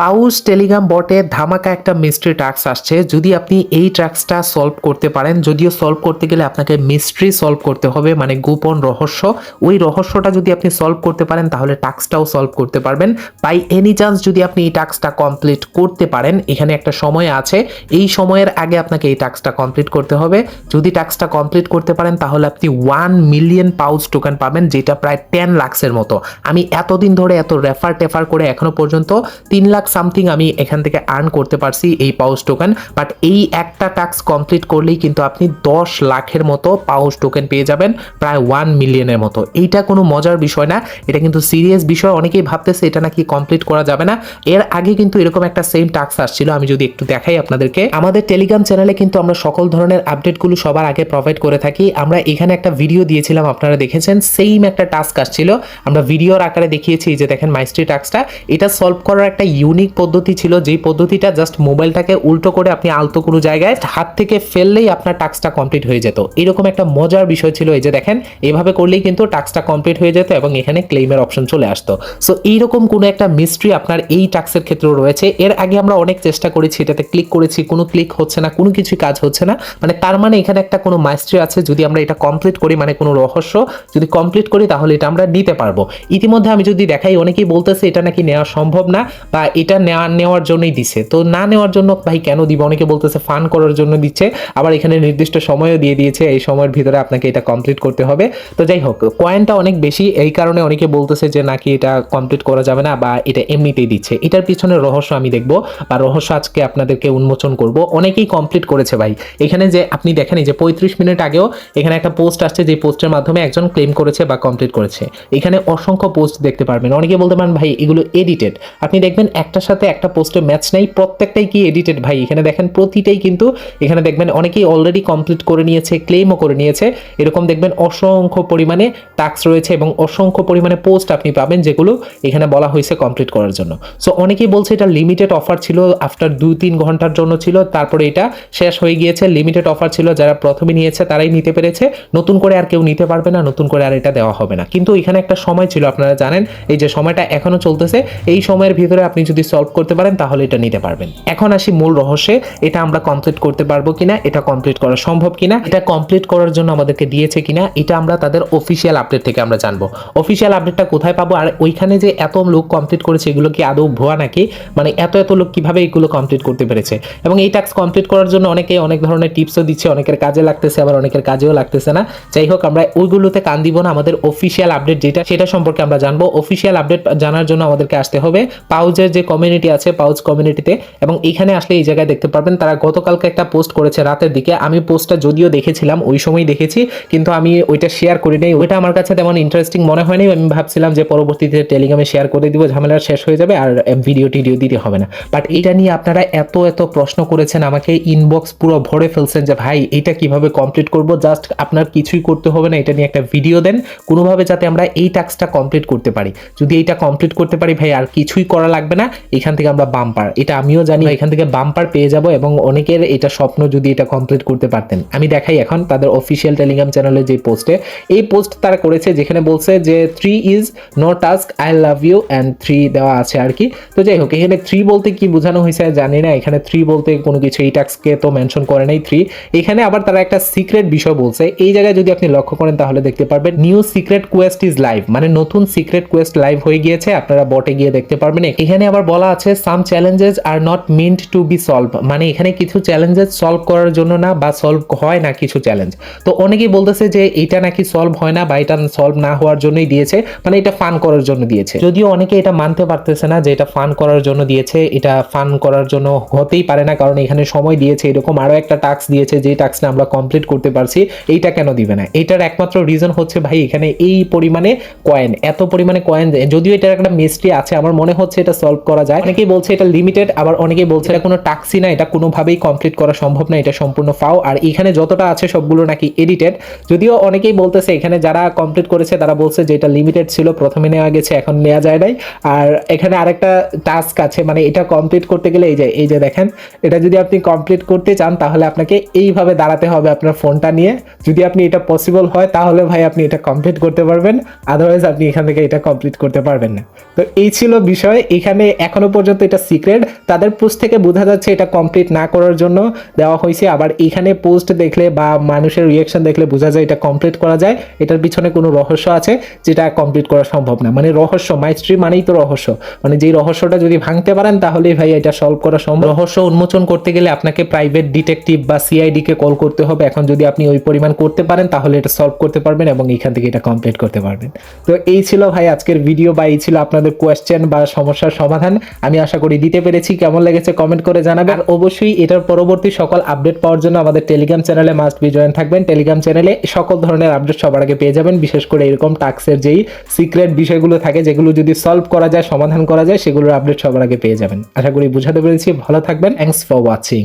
পাউস Telegram বটে ধামাকা একটা মিস্ট্রি টাস্ক আসছে। যদি আপনি এই টাস্কটা সলভ করতে পারেন, যদিও সলভ করতে গেলে আপনাকে মিস্ট্রি সলভ করতে হবে মানে গোপন রহস্য, ওই রহস্যটা যদি আপনি সলভ করতে পারেন, তাহলে টাস্কটাও সলভ করতে পারবেন। বাই এনি চান্স যদি আপনি এই টাস্কটা কমপ্লিট করতে পারেন, এখানে একটা সময় আছে, এই সময়ের আগে আপনাকে এই টাস্কটা কমপ্লিট করতে হবে। যদি টাস্কটা কমপ্লিট করতে পারেন, তাহলে আপনি ওয়ান মিলিয়ন পাউস টোকেন পাবেন, যেটা প্রায় টেন লাক্সের মতো। আমি এতদিন ধরে এত রেফার টেফার করে এখনও পর্যন্ত তিন লাখ সামথিং আমি এখান থেকে আর্ন করতে পারছি এই পাউস টোকেন বাট এই একটা টাস্ক কমপ্লিট করলেই কিন্তু আপনি দশ লাখের মতো পাউস টোকেন পেয়ে যাবেন, প্রায় ওয়ান মিলিয়নের মতো। এইটা কোনো মজার বিষয় না, এটা কিন্তু সিরিয়াস বিষয়, অনেকেই ভাবতেছে এটা নাকি কমপ্লিট করা যাবে না। এর আগে কিন্তু এরকম একটা সেম টাস্ক আসছিল, আমি যদি একটু দেখাই আপনাদেরকে। আমাদের টেলিগ্রাম চ্যানেলে কিন্তু আমরা সকল ধরনের আপডেটগুলো সবার আগে প্রোভাইড করে থাকি। আমরা এখানে একটা ভিডিও দিয়েছিলাম, আপনারা দেখেছেন সেম একটা টাস্ক আসছিল। আমরা ভিডিওর আকারে দেখিয়েছি যে দেখেন মাইস্ট্রি টাস্কটা এটা সলভ করার একটা ইউনিক পদ্ধতি ছিল, যেই পদ্ধতিটা জাস্ট মোবাইলটাকে উল্টো করে আপনি আলতো কোনো জায়গায় হাত থেকে ফেললেই আপনার টাস্কটা কমপ্লিট হয়ে যেত। এরকম একটা মজার বিষয় ছিল এই যে দেখেন, এভাবে করলেই কিন্তু টাস্কটা কমপ্লিট হয়ে যেত এবং এখানে ক্লেইমের অপশন চলে আসতো। সো এইরকম কোনো একটা মিস্ট্রি আপনার এই টাস্কের ক্ষেত্রেও রয়েছে। এর আগে আমরা অনেক চেষ্টা করেছি, এটাতে ক্লিক করেছি, কোনো ক্লিক হচ্ছে না, কোনো কিছুই কাজ হচ্ছে না। মানে তার মানে এখানে একটা কোনো মাইস্ট্রি আছে, যদি আমরা এটা কমপ্লিট করি মানে কোনো রহস্য, যদি কমপ্লিট করি তাহলে এটা আমরা নিতে পারব। ইতিমধ্যে আমি যদি দেখাই, অনেকেই বলতেছে এটা নাকি নেওয়া সম্ভব না বা এটা নেওয়া নেওয়ার জন্যই দিছে। তো না নেওয়ার জন্য ভাই কেন দিব? অনেকে বলতেছে, ফান করার জন্য দিচ্ছে। আবার এখানে নির্দিষ্ট সময়ও দিয়ে দিয়েছে। এই সময়ের ভিতরে আপনাকে এটা কমপ্লিট করতে হবে। তো যাই হোক কয়েনটা অনেক বেশি। এই কারণে অনেকে বলতেছে যে, নাকি এটা কমপ্লিট করা যাবে না বা এটা এমনিতেই দিচ্ছে। এটার পিছনে রহস্য আমি দেখব বা রহস্য আজকে আপনাদেরকে উন্মোচন করব। অনেকেই কমপ্লিট করেছে ভাই। এখানে যে আপনি দেখেন যে পঁয়ত্রিশ মিনিট আগেও এখানে একটা পোস্ট আসছে যে পোস্টের মাধ্যমে একজন ক্লেম করেছে বা কমপ্লিট করেছে। এখানে অসংখ্য পোস্ট দেখতে পারবেন। অনেকে বলতে পারেন, ভাই, এগুলো এডিটেড আপনি দেখবেন একটার সাথে একটা পোস্টে ম্যাচ নেই, প্রত্যেকটাই কি এডিটেড ভাই, এখানে দেখেন প্রতিটাই কিন্তু, এখানে দেখবেন অনেকেই অলরেডি কমপ্লিট করে নিয়েছে ক্লেমও করে নিয়েছে। এরকম দেখবেন অসংখ্য পরিমাণে টাস্ক রয়েছে এবং অসংখ্য পরিমাণে পোস্ট আপনি পাবেন যেগুলো এখানে বলা হয়েছে কমপ্লিট করার জন্য। সো অনেকেই বলছে এটা লিমিটেড অফার ছিল আফটার দুই তিন ঘণ্টার জন্য ছিল, তারপরে এটা শেষ হয়ে গিয়েছে লিমিটেড অফার ছিল, যারা প্রথমে নিয়েছে তারাই নিতে পেরেছে। নতুন করে আর কেউ নিতে পারবে না, নতুন করে আর এটা দেওয়া হবে না। কিন্তু এখানে একটা সময় ছিল, আপনারা জানেন, এই যে সময়টা এখনও চলতেছে, এই সময়ের ভিতরে আপনি যদি সলভ করতে পারেন, তাহলে এটা নিতে পারবেন। এখন আসি মূল রহস্যে, এটা আমরা কমপ্লিট করতে পারব কিনা, এটা কমপ্লিট করা সম্ভব কিনা, এটা কমপ্লিট করার জন্য আমাদেরকে দিয়েছে কিনা, এটা আমরা তাদের অফিসিয়াল আপডেট থেকে আমরা জানব। অফিসিয়াল আপডেটটা কোথায় পাবো, আর ওইখানে যে এত লোক কমপ্লিট করেছে, এগুলো কি আদৌ ভুয়া নাকি? মানে এত এত লোক কীভাবে এগুলো কমপ্লিট করতে পেরেছে? এবং এই টাস্ক কমপ্লিট করার জন্য অনেকে অনেক ধরনের টিপসও দিচ্ছে, অনেকের কাজে লাগতেছে, আবার অনেকের কাজেও লাগতেছে না। যাই হোক, আমরা ওইগুলোতে কান দিব না, আমাদের অফিসিয়াল আপডেট যেটা, সেটা সম্পর্কে আমরা জানব। অফিসিয়াল আপডেট জানার জন্য আমাদেরকে আসতে হবে। পাউজের যে কমিউনিটি আছে পাউচ কমিউনিটিতে এবং এখানে আসলে এই জায়গায় দেখতে পারবেন, তারা গতকালকে একটা পোস্ট করেছে রাতের দিকে। আমি পোস্টটা যদিও দেখেছিলাম, ওই সময় দেখেছি, কিন্তু আমি ওইটা শেয়ার করি নাই। ওইটা আমার কাছে তেমন ইন্টারেস্টিং মনে হয়নি। আমি ভাবছিলাম যে পরবর্তীতে টেলিগ্রামে শেয়ার করে দিব, ঝামেলা শেষ হয়ে যাবে আর ভিডিও টিডিও দিতে হবে না। বাট এটা নিয়ে আপনারা এত এত প্রশ্ন করেছেন, আমাকে ইনবক্স পুরো ভরে ফেলছেন যে, ভাই, এটা কীভাবে কমপ্লিট করব? জাস্ট আপনার কিছুই করতে হবে না, এটা নিয়ে একটা ভিডিও দেন। কোনোভাবে যাতে আমরা এই টাস্কটা কমপ্লিট করতে পারি। যদি এইটা কমপ্লিট করতে পারি, ভাই, আর কিছুই করা লাগবে না এখান থেকে আমরা বাম্পার এটা আমিও জানি, এখান থেকে বাম্পার পেয়ে যাব এবং অনেকের এটা স্বপ্ন যদি এটা কমপ্লিট করতে পারতেন। আমি দেখাই এখন তাদের অফিসিয়াল টেলিগ্রাম চ্যানেলে যে পোস্টে এই পোস্ট তারা করেছে যেখানে বলছে যে three is no task I love you and three দেওয়া আছে আর কি। তো যাই হোক, এখানে থ্রি বলতে কি বোঝানো হয়েছে জানি না। এখানে থ্রি বলতে কোনো কিছু এই টাস্ককে তো মেনশন করে নাই থ্রি এখানে আবার তারা একটা সিক্রেট বিষয় বলছে। এই জায়গায় যদি আপনি লক্ষ্য করেন তাহলে দেখতে পারবেন new secret quest is live মানে নতুন সিক্রেট কোয়েস্ট লাইভ হয়ে গিয়েছে, আপনারা বটে গিয়ে দেখতে পারবেন। এখানে আবার বলা আছে some challenges are not meant to be solve মানে এখানে কিছু চ্যালেঞ্জেস সলভ করার জন্য না বা সলভ হয় না কিছু চ্যালেঞ্জ তো অনেকেই বলতেছে যে এটা নাকি সলভ হয় না বা এটা সলভ না হওয়ার জন্যই দিয়েছে মানে এটা ফান করার জন্য দিয়েছে। যদিও অনেকে এটা মানতে পারতেছে না যে এটা ফান করার জন্য দিয়েছে, এটা ফান করার জন্য হতেই পারে না, কারণ এখানে সময় দিয়েছে, এরকম আরও একটা টাস্ক দিয়েছে যে টাস্কটা আমরা কমপ্লিট করতে পারছি, এইটা কেন দিবে না? এটার একমাত্র রিজন হচ্ছে ভাই, এখানে এই পরিমাণে কয়েন এত পরিমাণে কয়েন যদিও এটার একটা মিস্ট্রি আছে, আমার মনে হচ্ছে এটা সলভ করা যায়। অনেকেই বলছে এটা লিমিটেড আবার অনেকেই বলছে এটা কোনো টাক্সি না, এটা কোনোভাবেই কমপ্লিট করা সম্ভব না, এটা সম্পূর্ণ ফাও আর এখানে যতটা আছে সবগুলো নাকি এডিটেড যদিও অনেকেই বলতেছে এখানে যারা কমপ্লিট করেছে, তারা বলছে যে এটা লিমিটেড ছিল, প্রথমে নেওয়া গেছে, এখন নেওয়া যায় নাই। আর এখানে আরেকটা টাস্ক আছে মানে এটা কমপ্লিট করতে গেলে এই যে এই যে দেখেন, এটা যদি আপনি কমপ্লিট করতে চান, তাহলে আপনাকে এইভাবে দাঁড়াতে হবে আপনার ফোনটা নিয়ে। যদি আপনি এটা পসিবল হয়, তাহলে ভাই আপনি এটা কমপ্লিট করতে পারবেন। আদারওয়াইজ আপনি এখান থেকে এটা কমপ্লিট করতে পারবেন না। তো এই ছিল বিষয়। এখানে এখনও পর্যন্ত এটা সিক্রেট তাদের পোস্ট থেকে বোঝা যাচ্ছে এটা কমপ্লিট না করার জন্য দেওয়া হয়েছে। আবার এখানে পোস্ট দেখলে বা মানুষের রিয়াকশন দেখলে বোঝা যায় এটা কমপ্লিট করা যায়। এটার পিছনে কোনো রহস্য আছে যেটা কমপ্লিট করা সম্ভব না। মানে রহস্য মাইস্ট্রি মানেই তো রহস্য। মানে যেই রহস্যটা যদি ভাঙতে পারেন তাহলেই ভাই এটা সলভ করা সম্ভব। রহস্য উন্মোচন করতে গেলে আপনাকে প্রাইভেট ডিটেকটিভ বা সিআইডি কে কল করতে হবে। এখন যদি আপনি ওই পরিমাণ করতে পারেন তাহলে এটা সলভ করতে পারবেন এবং এখান থেকে এটা কমপ্লিট করতে পারবেন। তো এই ছিল ভাই আজকের ভিডিও বা এই ছিল আপনাদের কোয়েশ্চেন বা সমস্যার সমাধান। আমি আশা করি দিতে পেরেছি। কেমন লেগেছে কমেন্ট করে জানাবেন। আর অবশ্যই এটার পরবর্তী সকল আপডেট পাওয়ার জন্য আমাদের টেলিগ্রাম চ্যানেলে মাস্ট বি জয়েন থাকবেন। টেলিগ্রাম চ্যানেলে সকল ধরনের আপডেট সবার আগে পেয়ে যাবেন। বিশেষ করে এরকম টাক্সের যেই সিক্রেট বিষয়গুলো থাকে, যেগুলো যদি সলভ করা যায়, সমাধান করা যায়, সেগুলোর আপডেট সবার আগে পেয়ে যাবেন। আশা করি বুঝাতে পেরেছি। ভালো থাকবেন। Thanks for watching